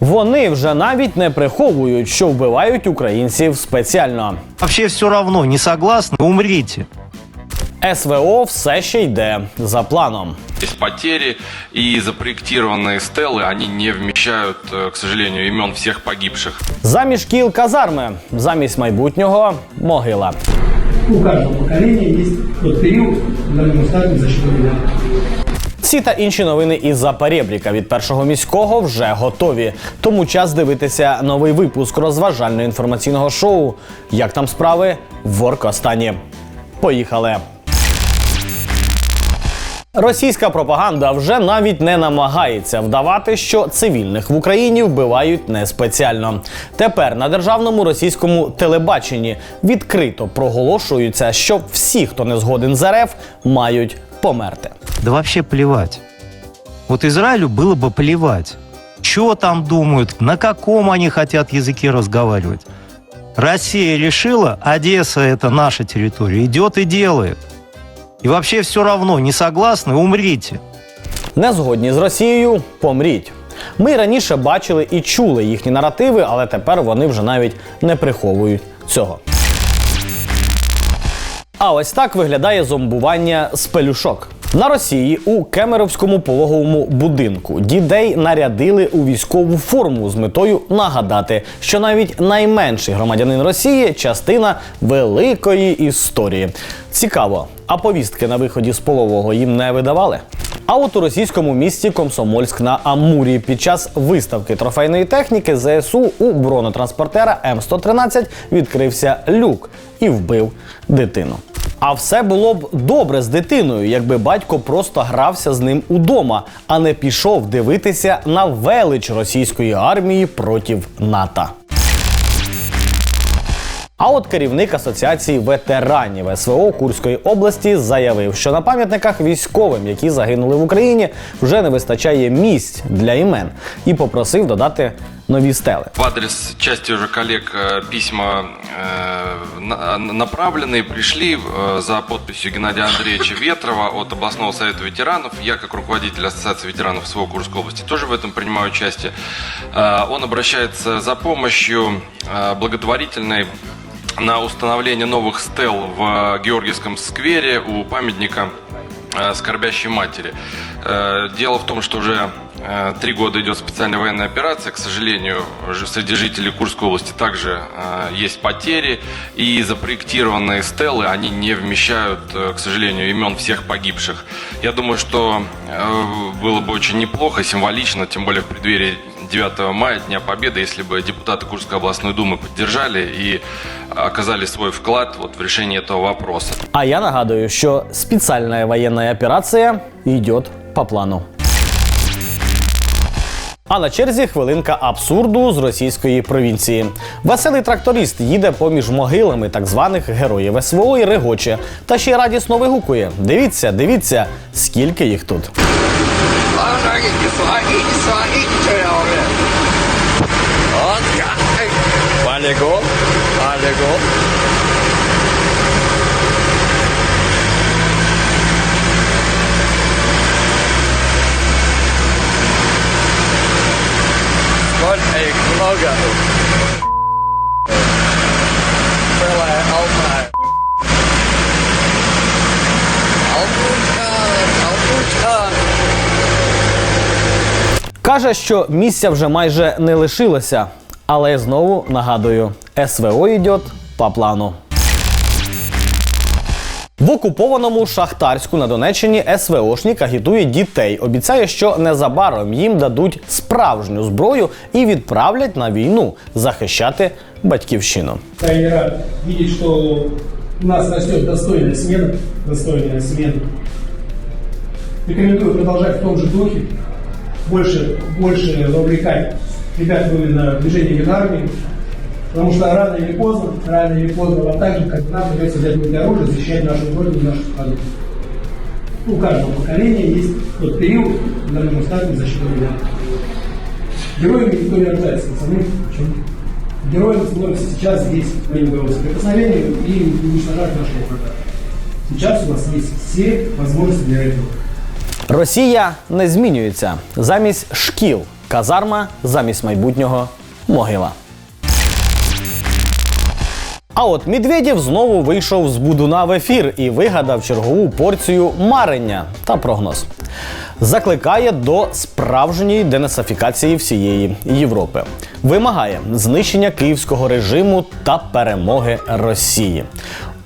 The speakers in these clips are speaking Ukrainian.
Вони вже навіть не приховують, що вбивають українців спеціально. Вообще все равно, не согласны, умрите. СВО все ще йде за планом. Есть потери, и запроектированные стелы, они не вмещают, э, к сожалению, имен всех погибших. Заміж кіл казарми, замість майбутнього могила. у каждого поколения есть тот период, когда нужно стать на защиту ребенка. ці та інші новини із Запорєбріка від першого міського вже готові. Тому час дивитися новий випуск розважально інформаційного шоу. Як там справи в Оркостані. Поїхали. Російська пропаганда вже навіть не намагається вдавати, що цивільних в Україні вбивають не спеціально. Тепер на державному російському телебаченні відкрито проголошується, що всі, хто не згоден з РФ, мають померти. Да вообще плевать. Вот Израилю было бы плевать. Что там думают, на каком они хотят языке разговаривать. Россия решила, Одесса это наша территория, идет и делает. И вообще все равно, не согласны, умрите. Не згодні з Росією помріть. Ми раніше бачили і чули їхні наративи, але тепер вони вже навіть не приховують цього. А ось так виглядає зомбування з пелюшок. На Росії у Кемеровському пологовому будинку дідей нарядили у військову форму з метою нагадати, що навіть найменший громадянин Росії частина великої історії. Цікаво, а повістки на виході з полового їм не видавали. А от у російському місті Комсомольськ на Амурі під час виставки трофейної техніки ЗСУ у бронетранспортера М113 відкрився люк і вбив дитину. А все було б добре з дитиною, якби батько просто грався з ним удома, а не пішов дивитися на велич російської армії проти НАТО. А от керівник асоціації ветеранів СВО Курської області заявив, що на пам'ятниках військовим, які загинули в Україні, вже не вистачає місць для імен, і попросив додати нові стели. В адрес части уже коллег э, письма э, на- направлены, пришли э, за подписью Геннадия Андреевича Ветрова от областного совета ветеранов. Я, как руководитель Ассоциации ветеранов СВО Курской области, тоже в этом принимаю участие. Э, Он обращается за помощью э, благотворительной на установление новых стел в Георгиевском сквере у памятника э, скорбящей матери. Э, Дело в том, что уже э, три года идет специальная военная операция. К сожалению, среди жителей Курской области также есть потери. И запроектированные стелы, они не вмещают, к сожалению, имен всех погибших. Я думаю, что было бы очень неплохо, символично, тем более в преддверии 9 мая, Дня Победы, если бы депутаты Курской областной думы поддержали и оказали свой вклад вот в решение этого вопроса. А я нагадую, що спеціальна воєнна операція йде по плану. А на черзі хвилинка абсурду з російської провінції. Веселий тракторист їде поміж могилами так званих героїв СВО і регоче, та ще й радісно вигукує. Дивіться, дивіться, скільки їх тут. Их много. Целая Алтай. Алтушка, Алтушка. Каже, що місця вже майже не лишилося. Але я знову нагадую: СВО йде по плану. В окупованому Шахтарську на Донеччині СВОшник агітує дітей. Обіцяє, що незабаром їм дадуть справжню зброю і відправлять на війну захищати батьківщину. Крайне рад видеть, что у нас растет достойная смена, достойная смена. Рекомендую продолжать в том же духе, больше, больше вовлекать ребят в именно движение в армии, потому что рано или поздно, рано или поздно, вам так же, как нам, придется взять руки оружие, защищать нашу родину, нашу страну. У каждого поколения есть тот период, когда нужно стать на защиту ребят. Героями никто не рождается, пацаны. Почему? Героем становится сейчас здесь, по боевому соприкосновению и уничтожать нашего врага. Сейчас у вас есть все возможности для этого. Росія не змінюється. Замість шкіл казарма замість майбутнього могила. А от Медведєв знову вийшов з будуна в ефір і вигадав чергову порцію марення та прогноз. Закликає до справжньої денацифікації всієї Європи. Вимагає знищення київського режиму та перемоги Росії.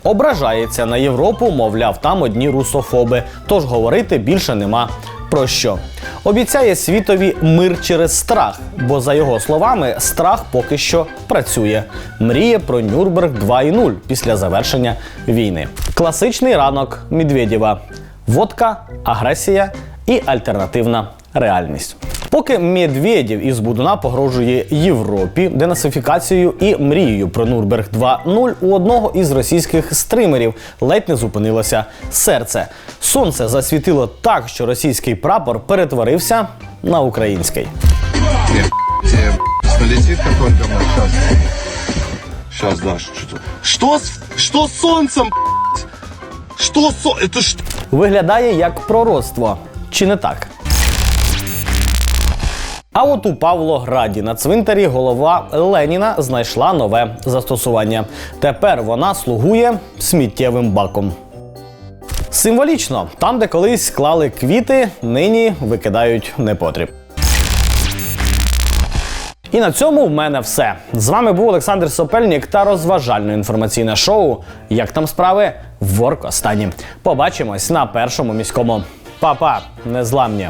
Ображається на Європу, мовляв, там одні русофоби, тож говорити більше нема про що. Обіцяє світові мир через страх, бо за його словами, страх поки що працює. Мріє про Нюрнберг 2.0 після завершення війни. Класичний ранок Медведєва. Водка, агресія і альтернативна реальність. Поки Медведєв із Будуна погрожує Європі денацифікацією і мрією про Нурберг 2.0, у одного із російських стримерів ледь не зупинилося серце. Сонце засвітило так, що російський прапор перетворився на український. Налетит какой-то сейчас. Сейчас, да, что-то. Что с, что с солнцем. Что со... Это что? Виглядає як пророцтво, чи не так? А от у Павлограді на цвинтарі голова Леніна знайшла нове застосування. Тепер вона слугує сміттєвим баком. Символічно, там, де колись склали квіти, нині викидають непотріб. І на цьому в мене все. З вами був Олександр Сопельник та розважально інформаційне шоу Як там справи в Воркостані. Побачимось на першому міському. Па-па, незламні!